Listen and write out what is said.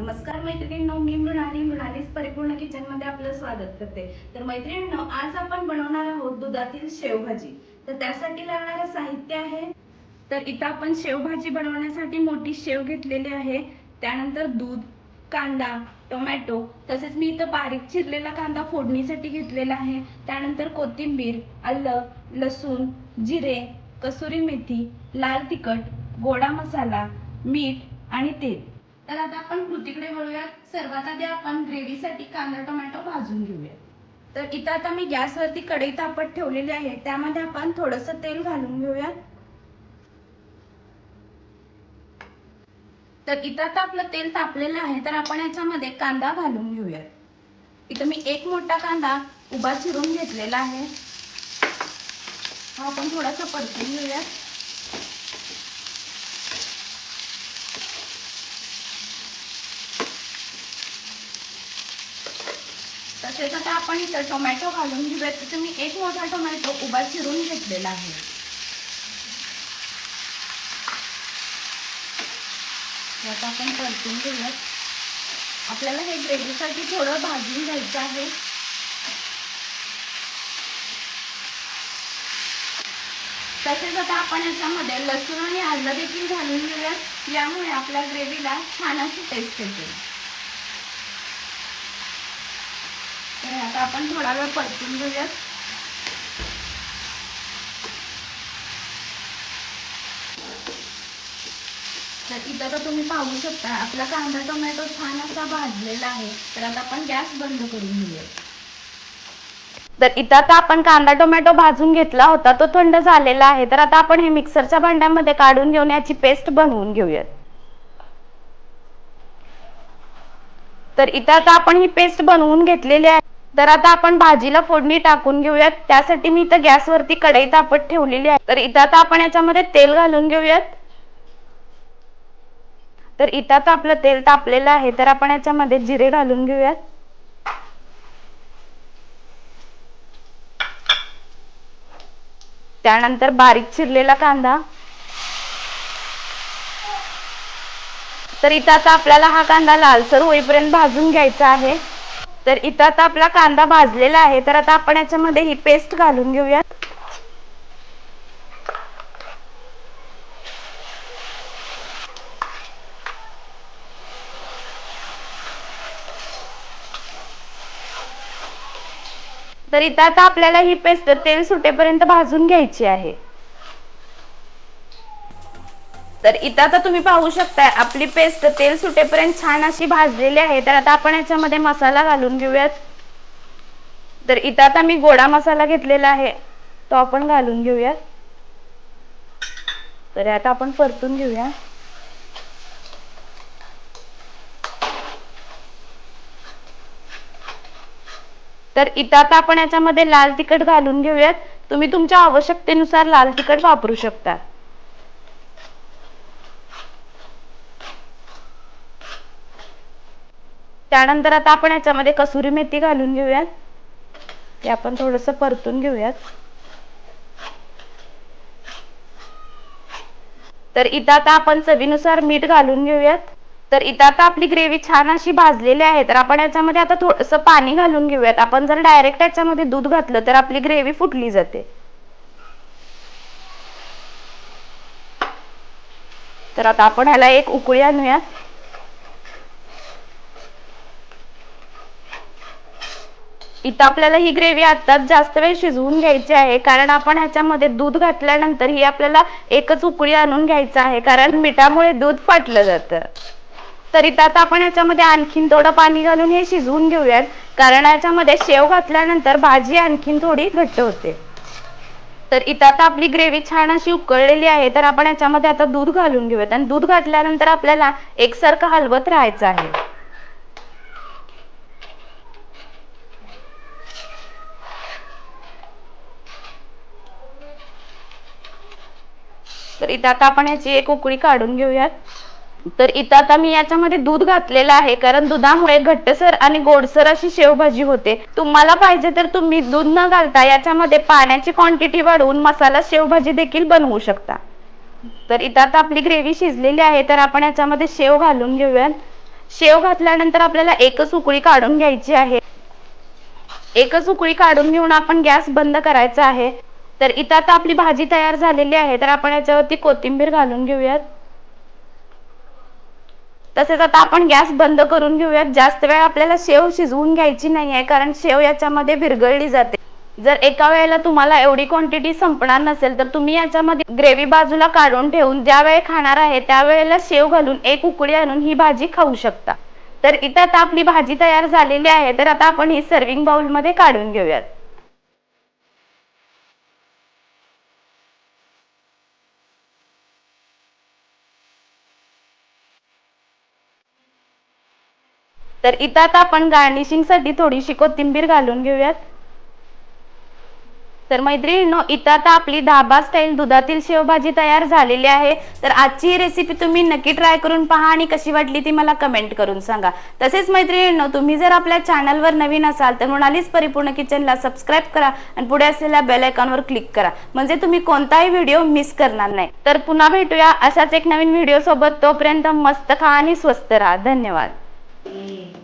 नमस्कार मैत्रिणींनो मी मृणाली. मृणालीच परिपूर्ण किचनमध्ये आपलं स्वागत करते. तर मैत्रिणींनो आज आपण बनवणार आहोत दुधातील शेवभाजी. तर त्यासाठी लागणारं साहित्य आहे. तर इथं आपण शेवभाजी बनवण्यासाठी मोठी शेव घेतलेली आहे. त्यानंतर दूध कांदा टोमॅटो तसेच मी इथं बारीक चिरलेला कांदा फोडणीसाठी घेतलेला आहे. त्यानंतर कोथिंबीर आलं लसूण जिरे कसुरी मेथी लाल तिखट गोडा मसाला मीठ आणि तेल. तर आता आपण कृतीकडे वळूयात. सर्वात आधी आपण ग्रेव्हीसाठी कांदा टोमॅटो भाजून घेऊया तर इथं आता मी गॅसवरती कढई तापत ठेवलेली आहे. त्यामध्ये आपण थोडंसं तेल घालून घेऊयात. तर इथं आता आपलं तेल तापलेलं आहे तर आपण याच्यामध्ये कांदा घालून घेऊयात. इथं मी एक मोठा कांदा उभा चिरून घेतलेला आहे. हा आपण थोडासा परतून घेऊयात. तसेच आता आपण इथं टोमॅटो घालून घेऊयात. तिथं मी एक मोठा टोमॅटो उभा चिरून घेतलेला आहे. हे आपण परतून घेऊयात. आपल्याला हे ग्रेव्हीसाठी थोडं भाजून घ्यायचं आहे. तसेच आता आपण याच्यामध्ये लसूण आणि आलं देखील घालून घेऊयात. यामुळे आपल्या ग्रेव्हीला छान अशी टेस्ट येते तर आता आपण थोडा वेळ परतून घेऊयात. तर इथं तर तुम्ही पाहू शकता आपला कांदा टोमॅटो छान असा भाजलेला आहे. तर आता आपण गॅस बंद करून घेऊया तर इथं आता आपण कांदा टोमॅटो भाजून घेतला होता तो थंड झालेला आहे. तर आता आपण हे मिक्सरच्या भांड्यामध्ये काढून घेऊन याची पेस्ट बनवून घेऊयात. तर इथं आता आपण ही पेस्ट बनवून घेतलेली आहे. तर आता आपण भाजीला फोडणी टाकून घेऊयात. त्यासाठी मी इथं गॅसवरती कढई तापत ठेवलेली आहे. तर इथं आता आपण याच्यामध्ये तेल घालून घेऊयात. तर इथं आता आपलं तेल तापलेलं आहे. तर आपण याच्यामध्ये जिरे घालून घेऊयात. त्यानंतर बारीक चिरलेला कांदा. तर इथं आता आपल्याला हा कांदा लालसर होईपर्यंत भाजून घ्यायचा आहे. तर इथं आता आपला कांदा भाजलेला आहे. तर आता आपण याच्यामध्ये ही पेस्ट घालून घेऊयात तर इथं आता आपल्याला ही पेस्ट तेल सुटेपर्यंत भाजून घ्यायची आहे. तर इथं आता तुम्ही पाहू शकताय आपली पेस्ट तेल सुटेपर्यंत छान अशी भाजलेली आहे. तर आता आपण याच्यामध्ये मसाला घालून घेऊयात. तर इथं आता मी गोडा मसाला घेतलेला आहे तो आपण घालून घेऊयात. तर आता आपण परतून घेऊया. तर इथं आता आपण याच्यामध्ये लाल तिखट घालून घेऊयात. तुम्ही तुमच्या आवश्यकतेनुसार लाल तिखट वापरू शकता. त्यानंतर आता आपण याच्यामध्ये कसुरी मेथी घालून घेऊयात. ते आपण थोडस परतून घेऊयात. तर इथं आता आपण चवीनुसार मीठ घालून घेऊयात. तर इथं आता आपली ग्रेव्ही छान अशी भाजलेली आहे. तर आपण याच्यामध्ये आता थोडंसं पाणी घालून घेऊयात. आपण जर डायरेक्ट याच्यामध्ये दूध घातलं तर आपली ग्रेव्ही फुटली जाते. तर आता आपण ह्याला एक उकळी आणूयात. इथं आपल्याला ही ग्रेव्ही आत्ताच जास्त वेळ शिजवून घ्यायची आहे. कारण आपण ह्याच्यामध्ये दूध घातल्यानंतर ही आपल्याला एकच उकळी आणून घ्यायचं आहे. कारण मिठामुळे दूध फाटलं जातं. तर इथं आता आपण ह्याच्यामध्ये आणखीन थोडं पाणी घालून हे शिजवून घेऊयात. कारण याच्यामध्ये शेव घातल्यानंतर भाजी आणखीन थोडी घट्ट होते. तर इथं आता आपली ग्रेव्ही छान अशी उकळलेली आहे. तर आपण याच्यामध्ये आता दूध घालून घेऊयात. आणि दूध घातल्यानंतर आपल्याला एकसारखं हलवत राहायचं आहे. तर इथं आता आपण याची एक उकळी काढून घेऊयात. तर इथं आता मी याच्यामध्ये दूध घातलेलं आहे कारण दुधामुळे घट्टसर आणि गोडसर अशी शेवभाजी होते. तुम्हाला पाहिजे तर तुम्ही दूध न घालता याच्यामध्ये पाण्याची क्वांटिटी वाढवून मसाला शेवभाजी देखील बनवू शकता. तर इथं आता आपली ग्रेव्ही शिजलेली आहे तर आपण याच्यामध्ये शेव घालून घेऊयात. शेव घातल्यानंतर आपल्याला एकच उकळी काढून घ्यायची आहे. एकच उकळी काढून घेऊन आपण गॅस बंद करायचा आहे. तर इथं आता आपली भाजी तयार झालेली आहे. तर आपण याच्यावरती कोथिंबीर घालून घेऊयात. तसेच आता आपण गॅस बंद करून घेऊयात. जास्त वेळ आपल्याला शेव शिजवून घ्यायची नाही आहे कारण शेव याच्यामध्ये विरघळली जाते. जर एका वेळेला तुम्हाला एवढी क्वांटिटी संपणार नसेल तर तुम्ही याच्यामध्ये ग्रेव्ही बाजूला काढून ठेवून ज्या वेळे खाणार आहे त्यावेळेला शेव घालून एक उकळी आणून ही भाजी खाऊ शकता. तर इथं आता आपली भाजी तयार झालेली आहे. तर आता आपण ही सर्विंग बाउलमध्ये काढून घेऊयात. तर इथं आता आपण गार्निशिंगसाठी थोडीशी कोथिंबीर घालून घेऊयात. तर मैत्रिणींनो इथं आता आपली धाबा स्टाईल दुधातील शेवभाजी तयार झालेली आहे. तर आजची ही रेसिपी तुम्ही नक्की ट्राय करून पहा आणि कशी वाटली ती मला कमेंट करून सांगा. तसेच मैत्रिणींनो तुम्ही जर आपल्या चॅनलवर नवीन असाल तर म्हणालीच परिपूर्ण किचनला सबस्क्राईब करा आणि पुढे असलेल्या बेल आयकॉनवर क्लिक करा. म्हणजे तुम्ही कोणताही व्हिडिओ मिस करणार नाही. तर पुन्हा भेटूया अशाच एक नवीन व्हिडिओ सोबत. तोपर्यंत मस्त खा आणि स्वस्त राहा. धन्यवाद. तुले